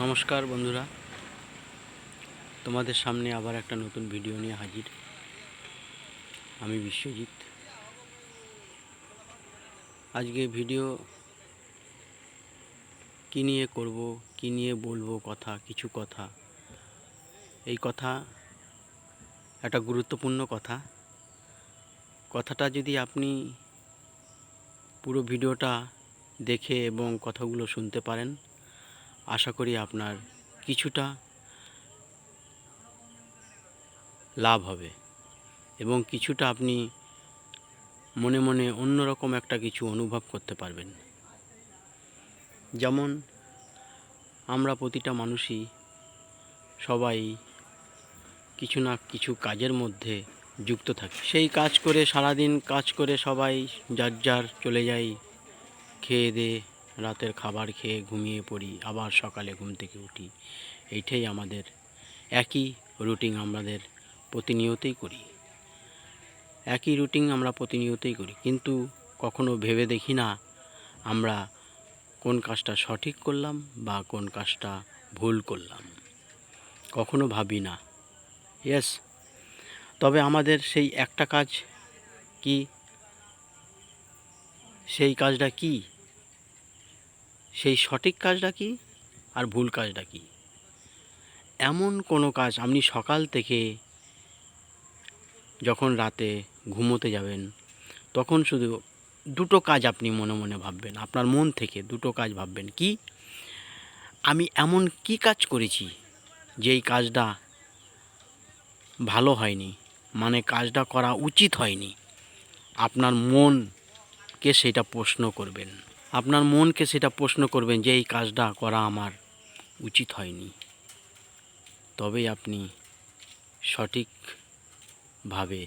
নমস্কার বন্ধুরা। তোমাদের সামনে আবার একটা নতুন ভিডিও নিয়ে হাজির। আমি বিশ্বজিৎ। আজকে ভিডিও কী নিয়ে করব, কী নিয়ে বলব কথা, কিছু কথা। এই কথা একটা গুরুত্বপূর্ণ কথা। কথাটা যদি আপনি পুরো ভিডিওটা দেখে এবং কথাগুলো শুনতে পারেন আশা করি আপনার কিছুটা লাভ হবে এবং কিছুটা আপনি মনে মনে অন্যরকম একটা কিছু অনুভব করতে পারবেন। যেমন আমরা প্রতিটা মানুষই সবাই কিছু না কিছু কাজের মধ্যে যুক্ত থাকি। সেই কাজ করে সারাদিন কাজ করে সবাই যার যার চলে যাই, খেয়ে দিয়ে রাতের খাবার খেয়ে ঘুমিয়ে পড়ি, আবার সকালে ঘুম থেকে উঠি। এইটাই আমাদের একই রুটিন আমাদের প্রতিনিয়তই করি। একই রুটিন আমরা প্রতিনিয়তই করি, কিন্তু কখনো ভেবে দেখি না আমরা কোন কাজটা সঠিক করলাম বা কোন কাজটা ভুল করলাম। কখনো ভাবি না। ইয়েস তবে আমাদের সেই একটা কাজ কি? সেই কাজটা কি? সেই সঠিক কাজটা কি আর ভুল কাজটা কি? এমন কোনো কাজ আপনি সকাল থেকে যখন রাতে ঘুমোতে যাবেন, তখন শুধু দুটো কাজ আপনি মনে মনে ভাববেন, আপনার মন থেকে দুটো কাজ ভাববেন। কি? আমি এমন কি কাজ করেছি যেই কাজটা ভালো হয়নি মানে কাজটা করা উচিত হয়নি, আপনার মনকে সেটা প্রশ্ন করবেন। আপনার মনকে সেটা প্রশ্ন করবেন যে, এই কাজটা করা আমার উচিত হয়নি। তবেই আপনি সঠিকভাবে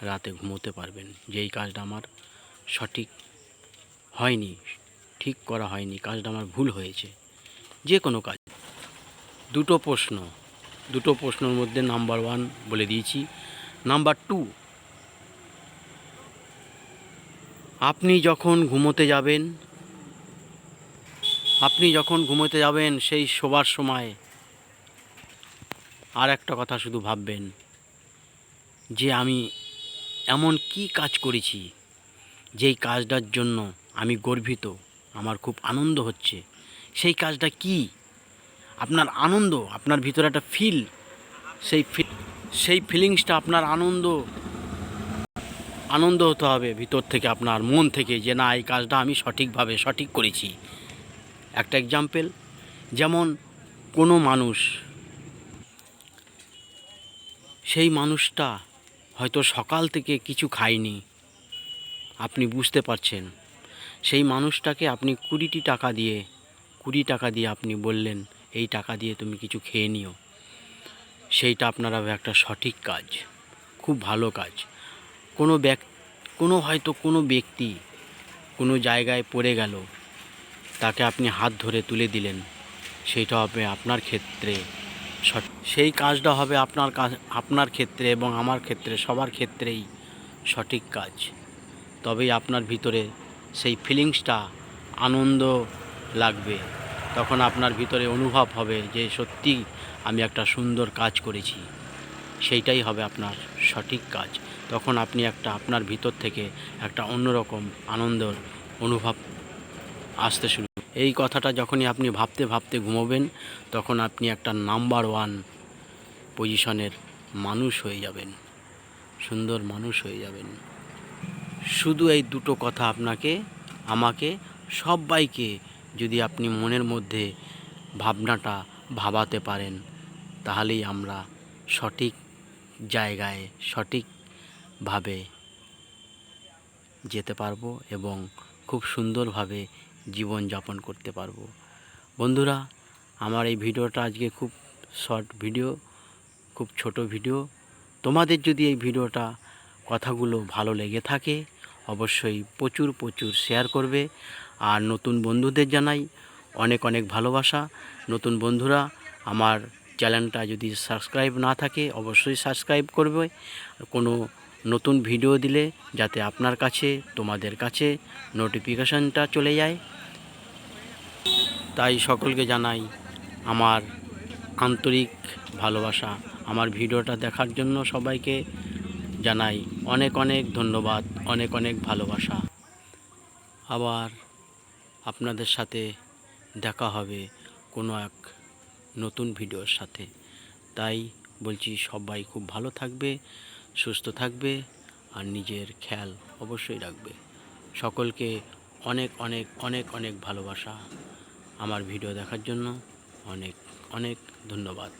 রাতে ঘুমোতে পারবেন যে, এই কাজটা আমার সঠিক হয়নি, ঠিক করা হয়নি, কাজটা আমার ভুল হয়েছে। যে কোনো কাজ। দুটো প্রশ্ন। দুটো প্রশ্নের মধ্যে নাম্বার ওয়ান বলে দিয়েছি। নাম্বার টু, আপনি যখন ঘুমোতে যাবেন আপনি যখন ঘুমোতে যাবেন সেই শোবার সময় আর একটা কথা শুধু ভাববেন, যে আমি এমন কি কাজ করেছি যেই কাজটার জন্য আমি গর্বিত, আমার খুব আনন্দ হচ্ছে। সেই কাজটা কি? আপনার আনন্দ, আপনার ভিতরে একটা ফিল সেই ফিল সেই ফিলিংসটা আপনার আনন্দ আনন্দ হতে হবে ভিতর থেকে, আপনার মন থেকে, যে না, এই কাজটা আমি সঠিকভাবে সঠিক করেছি। একটা এক্সাম্পল যেমন কোনো মানুষ, সেই মানুষটা হয়তো সকাল থেকে কিছু খায়নি, আপনি বুঝতে পারছেন। সেই মানুষটাকে আপনি কুড়িটি টাকা দিয়ে, কুড়ি টাকা দিয়ে আপনি বললেন, এই টাকা দিয়ে তুমি কিছু খেয়ে নিও। সেইটা আপনার হবে একটা সঠিক কাজ, খুব ভালো কাজ। কোনো ব্যক, কোনো হয়তো কোনো ব্যক্তি কোনো জায়গায় পড়ে গেল তাকে আপনি হাত ধরে তুলে দিলেন। সেইটা হবে আপনার ক্ষেত্রে সেই কাজটা হবে আপনার কাজ আপনার ক্ষেত্রে এবং আমার ক্ষেত্রে, সবার ক্ষেত্রেই সঠিক কাজ। তবেই আপনার ভিতরে সেই ফিলিংসটা আনন্দ লাগবে। তখন আপনার ভিতরে অনুভব হবে যে সত্যি আমি একটা সুন্দর কাজ করেছি। সেইটাই হবে আপনার সঠিক কাজ। তখন আপনি একটা, আপনার ভিতর থেকে একটা অন্যরকম আনন্দর অনুভব আসতে শুরু এই কথাটা যখনই আপনি ভাবতে ভাবতে ঘুমোবেন, তখন আপনি একটা নাম্বার ওয়ান পজিশনের মানুষ হয়ে যাবেন, সুন্দর মানুষ হয়ে যাবেন। শুধু এই দুটো কথা আপনাকে, আমাকে, সবাইকে যদি আপনি মনের মধ্যে ভাবনাটা ভাবাতে পারেন, তাহলেই আমরা সঠিক জায়গায় সঠিকভাবে যেতে পারব এবং খুব সুন্দরভাবে জীবনযাপন করতে পারব। বন্ধুরা, আমার এই ভিডিওটা আজকে খুব শর্ট ভিডিও, খুব ছোট ভিডিও। তোমাদের যদি এই ভিডিওটা কথাগুলো ভালো লেগে থাকে, অবশ্যই প্রচুর প্রচুর শেয়ার করবে। আর নতুন বন্ধুদের জানাই অনেক অনেক ভালোবাসা। নতুন বন্ধুরা, আমার চ্যানেলটা যদি সাবস্ক্রাইব না থাকে, অবশ্যই সাবস্ক্রাইব করবে। কোনো নতুন ভিডিও দিলে যাতে আপনার কাছে, তোমাদের কাছে নোটিফিকেশানটা চলে যায়। তাই সকলকে জানাই আমার আন্তরিক ভালোবাসা। আমার ভিডিওটা দেখার জন্য সবাইকে জানাই অনেক অনেক ধন্যবাদ, অনেক অনেক ভালোবাসা। আবার আপনাদের সাথে দেখা হবে কোনো এক নতুন ভিডিওর সাথে। তাই বলছি সবাই খুব ভালো থাকবে। সুস্থ থাকবে আর নিজের খেয়াল অবশ্যই রাখবে। সকলকে অনেক অনেক অনেক অনেক ভালোবাসা। আমার ভিডিও দেখার জন্য অনেক অনেক ধন্যবাদ।